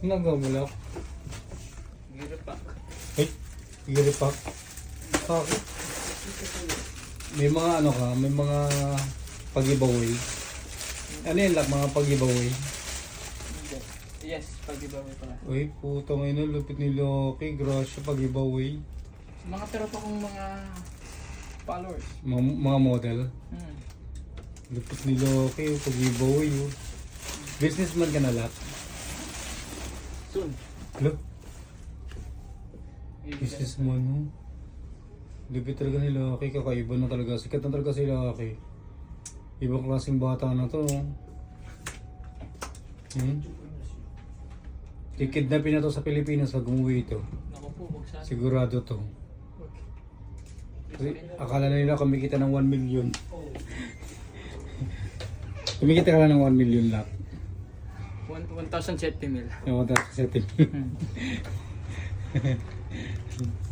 Nagawala. Giro pa. Ay, giri pa. Bakit? May mga ano ka, may mga pag-giveaway. Ano yun lang, mga pag-giveaway? Yes, pag-giveaway pala. Uy, putang ina, lupit ni Loki. Grasya, pag-giveaway. Mga pero pa kong mga followers. Mga, mga model. Hmm. Lupit ni Loki, pag-giveaway. Oh. Businessman ka na lahat. Soon. Look, businessman mo. Lupit talaga ni Loki, kakaiba na talaga. Sikat na talaga si Loki. Ibang klaseng bata na to. Hmm? Kikidnapin na to sa Pilipinas pag umuwi ito. Sigurado to. Kasi akala na nila kumikita ng 1 million. kumikita ka lang ng 1 million lang. 1,070 mil. Yung 1,000 setting. Hmm.